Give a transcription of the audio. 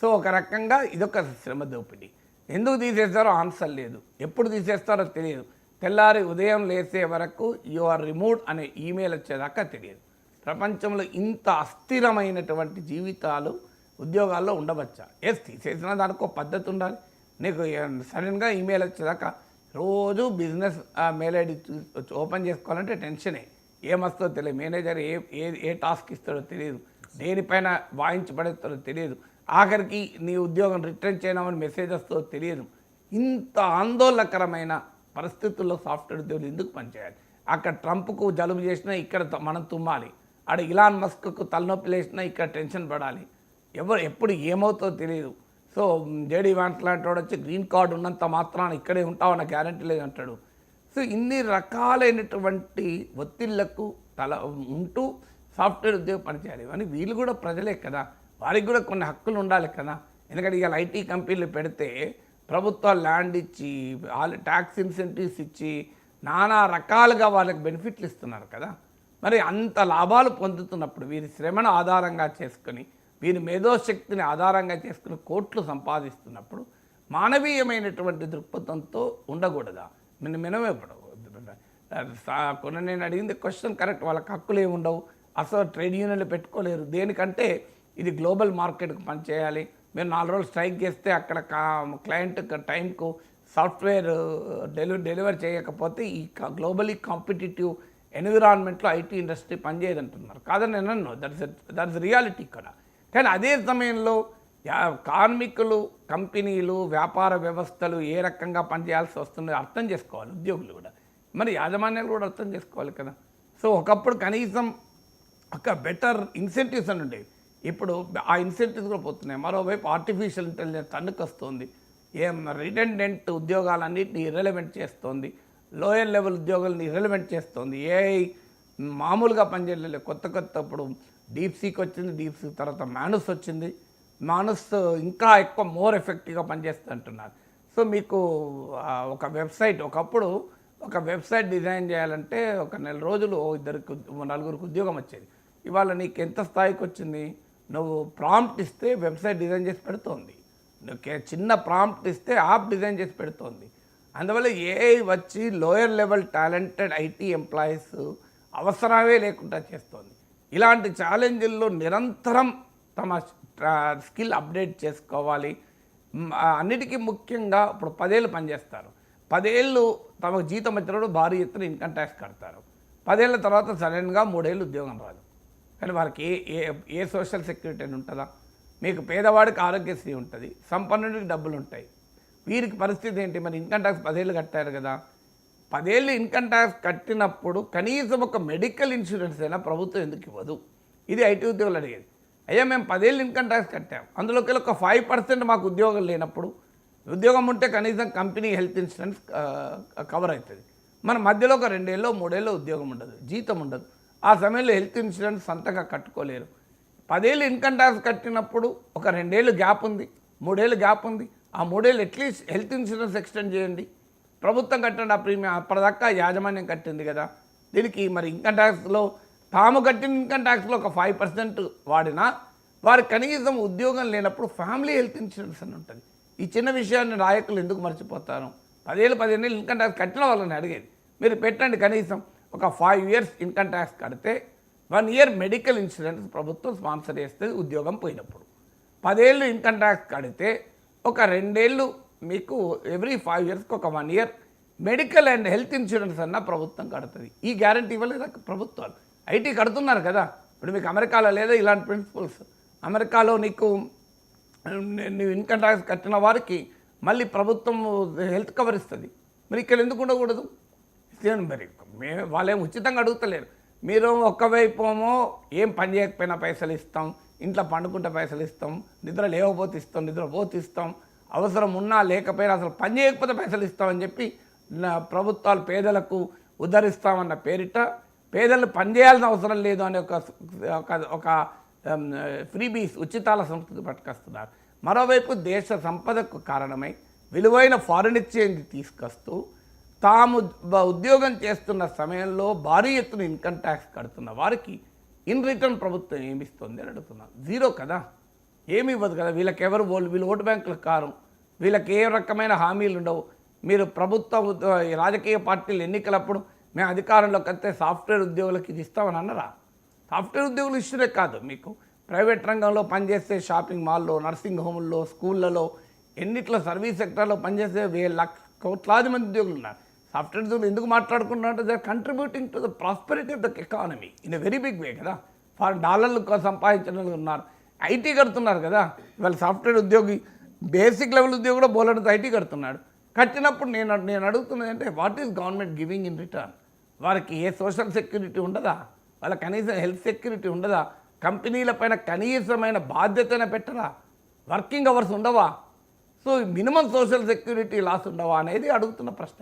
So ఒక రకంగా ఇదొక శ్రమ దోపిడీ. ఎందుకు తీసేస్తారో ఆన్సర్ లేదు. ఎప్పుడు తీసేస్తారో తెలియదు. తెల్లారి ఉదయం లేసే వరకు యు ఆర్ రిమూవ్డ్ అనే ఈమెయిల్ వచ్చేదాకా తెలియదు. ప్రపంచంలో ఇంత అస్థిరమైనటువంటి జీవితాలు ఉద్యోగాల్లో ఉండవచ్చా? ఎస్ తీసేసిన దానికి ఒక పద్ధతి ఉండాలి. నీకు సడన్గా ఈమెయిల్ వచ్చేదాకా రోజు బిజినెస్ మెయిల్ ఐడి ఓపెన్ చేసుకోవాలంటే టెన్షనే. ఏమొస్తుందో తెలియదు. మేనేజర్ ఏ ఏ ఏ టాస్క్ ఇస్తాడో తెలియదు. దేనిపైన వాయించబడేస్తాడో తెలియదు. ఆఖరికి నీ ఉద్యోగం రిటర్న్ చేయనామని మెసేజ్ వస్తుందో తెలియదు. ఇంత ఆందోళనకరమైన పరిస్థితుల్లో సాఫ్ట్వేర్ ఉద్యోగులు ఎందుకు పనిచేయాలి? అక్కడ ట్రంప్కు జలుబు చేసినా ఇక్కడ మనం తుమ్మాలి. ఆడ ఇలాన్ మస్క్కు తలనొప్పి లేసినా ఇక్కడ టెన్షన్ పడాలి. ఎవరు ఎప్పుడు ఏమవుతో తెలియదు. సో జేడీ వాన్స్ లాంటి వాడు వచ్చి గ్రీన్ కార్డు ఉన్నంత మాత్రాన ఇక్కడే ఉంటావన్న గ్యారంటీ లేదంటాడు సో ఇన్ని రకాలైనటువంటి ఒత్తిళ్ళకు తల ఉంటూ సాఫ్ట్వేర్ ఉద్యోగం పనిచేయాలి. అని వీళ్ళు కూడా ప్రజలే కదా. వారికి కూడా కొన్ని హక్కులు ఉండాలి కదా. ఎందుకంటే ఇవాళ ఐటీ కంపెనీలు పెడితే ప్రభుత్వ ల్యాండ్ ఇచ్చి వాళ్ళు ట్యాక్స్ ఇన్సెంటివ్స్ ఇచ్చి నానా రకాలుగా వాళ్ళకి బెనిఫిట్లు ఇస్తున్నారు కదా. మరి అంత లాభాలు పొందుతున్నప్పుడు వీరి శ్రమను ఆధారంగా చేసుకొని వీరి మేధోశక్తిని ఆధారంగా చేసుకుని కోట్లు సంపాదిస్తున్నప్పుడు మానవీయమైనటువంటి దృక్పథంతో ఉండకూడదా? నేను మినమే కొన్ని నేను అడిగింది క్వశ్చన్ కరెక్ట్ వాళ్ళకి హక్కులు ఏమి ఉండవు అసలు ట్రేడ్ యూనియన్లు పెట్టుకోలేరు. దేనికంటే ఇది గ్లోబల్ మార్కెట్కి పనిచేయాలి మీరు నాలుగు రోజులు స్ట్రైక్ చేస్తే అక్కడ కా క్లయింట్ టైంకు సాఫ్ట్వేర్ డెలివరీ డెలివరీ చేయకపోతే ఈ గ్లోబలీ కాంపిటేటివ్ ఎన్విరాన్మెంట్లో ఐటీ ఇండస్ట్రీ పనిచేయదు అంటున్నారు కాదని నేను అన్ను దట్స్ దట్స్ రియాలిటీ ఇక్కడ కానీ అదే సమయంలో యా- కార్మికులు కంపెనీలు వ్యాపార వ్యవస్థలు ఏ రకంగా పనిచేయాల్సి వస్తుందో అర్థం చేసుకోవాలి ఉద్యోగులు కూడా. మరి యాజమాన్యాలు కూడా అర్థం చేసుకోవాలి కదా. సో ఒకప్పుడు కనీసం ఒక బెటర్ ఇన్సెంటివ్స్ అని ఉండేవి. ఇప్పుడు ఆ ఇన్సెంటివ్స్ కూడా పోతున్నాయి. మరోవైపు ఆర్టిఫిషియల్ ఇంటెలిజెన్స్ తన్నుకొస్తుంది. ఏం రిటెండెంట్ ఉద్యోగాలన్నింటినీ ఇర్రెలవెంట్ చేస్తోంది. లోయర్ లెవెల్ ఉద్యోగాలను ఇర్రెలవెంట్ చేస్తుంది. ఏఐ మామూలుగా పనిచేయలేదు కొత్త కొత్త ఇప్పుడు డీప్ సీక్ వచ్చింది డీప్ సీక్ తర్వాత మానస్ వచ్చింది. మానస్ ఇంకా ఎక్కువ మోర్ ఎఫెక్టివ్గా పనిచేస్తుంది అంటున్నారు. సో మీకు ఒక వెబ్సైట్ ఒకప్పుడు ఒక వెబ్సైట్ డిజైన్ చేయాలంటే ఒక నెల రోజులు ఇద్దరికి నలుగురికి ఉద్యోగం వచ్చేది. ఇవాళ నీకు ఎంత స్థాయికి వచ్చింది? నువ్వు ప్రాంప్ట్ ఇస్తే వెబ్సైట్ డిజైన్ చేసి పెడుతోంది. నువ్వు చిన్న ప్రాంప్ట్ ఇస్తే యాప్ డిజైన్ చేసి పెడుతోంది. అందువల్ల ఏఐ వచ్చి lower level talented IT employees అవసరమే లేకుండా చేస్తోంది. ఇలాంటి ఛాలెంజ్ల్లో నిరంతరం తమ స్కిల్ అప్డేట్ చేసుకోవాలి. అన్నిటికీ ముఖ్యంగా ఇప్పుడు పదేళ్ళు పనిచేస్తారు. పదేళ్ళు తమకు జీతం వచ్చినప్పుడు భారీ ఎత్తున ఇన్కమ్ ట్యాక్స్ కడతారు. పదేళ్ళ తర్వాత సడన్గా మూడేళ్ళు ఉద్యోగం రాదు. కానీ వారికి ఏ ఏ ఏ సోషల్ సెక్యూరిటీ అని ఉంటుందా? మీకు పేదవాడికి ఆరోగ్యశ్రీ ఉంటుంది సంపన్నుడికి డబ్బులు ఉంటాయి. వీరికి పరిస్థితి ఏంటి? మరి ఇన్కమ్ ట్యాక్స్ పదేళ్ళు కట్టారు కదా. పదేళ్ళు ఇన్కమ్ ట్యాక్స్ కట్టినప్పుడు కనీసం ఒక మెడికల్ ఇన్సూరెన్స్ అయినా ప్రభుత్వం ఎందుకు ఇవ్వదు? ఇది ఐటీ ఉద్యోగులు అడిగేది. అయ్యా మేము పదేళ్ళు ఇన్కమ్ ట్యాక్స్ కట్టాం. అందులోకి ఒక ఫైవ్ పర్సెంట్ మాకు ఉద్యోగం లేనప్పుడు ఉద్యోగం ఉంటే కనీసం కంపెనీ హెల్త్ ఇన్సూరెన్స్ కవర్ అవుతుంది. మన మధ్యలో ఒక రెండేళ్ళు మూడేళ్ళు ఉద్యోగం ఉండదు జీతం ఉండదు. ఆ సమయంలో హెల్త్ ఇన్సూరెన్స్ సొంతగా కట్టుకోలేరు. పదేళ్ళు ఇన్కమ్ ట్యాక్స్ కట్టినప్పుడు ఒక రెండేళ్ళు గ్యాప్ ఉంది మూడేళ్ళు గ్యాప్ ఉంది. ఆ మూడేళ్ళు అట్లీస్ట్ హెల్త్ ఇన్సూరెన్స్ ఎక్స్టెండ్ చేయండి. ప్రభుత్వం కట్టండి ఆ ప్రీమియం అప్పటిదాకా యాజమాన్యం కట్టింది కదా. దీనికి మరి ఇన్కమ్ ట్యాక్స్లో తాము కట్టిన ఇన్కమ్ ట్యాక్స్లో ఒక ఫైవ్ పర్సెంట్ వాడినా వారు కనీసం ఉద్యోగం లేనప్పుడు ఫ్యామిలీ హెల్త్ ఇన్సూరెన్స్ అని ఉంటుంది. ఈ చిన్న విషయాన్ని నాయకులు ఎందుకు మర్చిపోతారు? పదేళ్ళు పదిహేను ఇన్కమ్ ట్యాక్స్ కట్టిన వాళ్ళని అడిగేది. మీరు పెట్టండి కనీసం ఒక ఫైవ్ ఇయర్స్ ఇన్కమ్ ట్యాక్స్ కడితే వన్ ఇయర్ మెడికల్ ఇన్సూరెన్స్ ప్రభుత్వం స్పాన్సర్ చేస్తే ఉద్యోగం పోయినప్పుడు. పదేళ్ళు ఇన్కమ్ ట్యాక్స్ కడితే ఒక రెండేళ్ళు మీకు ఎవ్రీ ఫైవ్ ఇయర్స్కి ఒక one year medical and health insurance అన్న ప్రభుత్వం కడుతుంది. ఈ గ్యారంటీ ఇవ్వలేదా ప్రభుత్వాలు ఐటీ కడుతున్నారు కదా. ఇప్పుడు మీకు అమెరికాలో లేదా ఇలాంటి ప్రిన్సిపల్స్ అమెరికాలో నీకు నువ్వు ఇన్కమ్ ట్యాక్స్ కట్టిన వారికి మళ్ళీ ప్రభుత్వం హెల్త్ కవర్ ఇస్తుంది. మరి ఇక్కడ ఎందుకు ఉండకూడదు? ఇస్తాను మరి? మేము వాళ్ళేం ఉచితంగా అడుగుతలేరు. మీరు ఒక్కవైపు ఏమో ఏం పని చేయకపోయినా పైసలు ఇస్తాం ఇంట్లో పండుకుంటే పైసలు ఇస్తాం నిద్ర లేకపోతే ఇస్తాం నిద్ర పోతే ఇస్తాం అవసరం ఉన్నా లేకపోయినా అసలు పని చేయకపోతే పైసలు ఇస్తామని చెప్పి నా ప్రభుత్వాలు పేదలకు ఉద్ధరిస్తామన్న పేరిట పేదలు పనిచేయాల్సిన అవసరం లేదు అనే ఒక ఒక- ఒక ఫ్రీబీస్ ఉచితాల సంస్కృతి పట్టుకొస్తున్నారు. మరోవైపు దేశ సంపదకు కారణమై విలువైన ఫారిన్ ఎక్స్చేంజ్ తీసుకొస్తూ తాము ఉద్యోగం చేస్తున్న సమయంలో భారీ ఎత్తున ఇన్కమ్ ట్యాక్స్ కడుతున్న వారికి ఇన్ రిటర్న్ ప్రభుత్వం ఏమిస్తుంది అని అడుగుతున్నారు జీరో కదా. ఏమి ఇవ్వదు కదా. వీళ్ళకి ఎవరు వీళ్ళు ఓటు బ్యాంకులకు కారు. వీళ్ళకి ఏ రకమైన హామీలు ఉండవు. మీరు ప్రభుత్వ రాజకీయ పార్టీలు ఎన్నికలప్పుడు మేము అధికారంలోకి వస్తే సాఫ్ట్వేర్ ఉద్యోగులకు ఇది ఇస్తామని అన్నరా? సాఫ్ట్వేర్ ఉద్యోగులు ఇష్టమే కాదు మీకు. ప్రైవేట్ రంగంలో పనిచేసే షాపింగ్ మాల్లో నర్సింగ్ హోముల్లో స్కూళ్ళలో ఎన్నిట్లో సర్వీస్ సెక్టర్లో పనిచేసే వేల లక్ష కోట్లాది మంది ఉద్యోగులు ఉన్నారు. సాఫ్ట్వేర్ ఉద్యోగులు ఎందుకు మాట్లాడుకుంటున్నారంటే they contributing to the prosperity of the economy in a very big way కదా? ఫారెన్ డాలర్లు సంపాదించిన ఉన్నారు. ఐటీ కడుతున్నారు కదా? ఇవాళ సాఫ్ట్వేర్ ఉద్యోగి బేసిక్ లెవెల్ ఉద్యోగి కూడా బోలెడంత ఐటీ కడుతున్నాడు. కట్టినప్పుడు నేను నేను అడుగుతున్నది అంటే what is government giving in return వారికి ఏ సోషల్ సెక్యూరిటీ ఉండదా? వాళ్ళ కనీసం హెల్త్ సెక్యూరిటీ ఉండదా? కంపెనీల పైన కనీసమైన బాధ్యతన పెట్టరా? వర్కింగ్ అవర్స్ ఉండవా? So minimum social security laws ఉండవా అనేది అడుగుతున్న ప్రశ్న.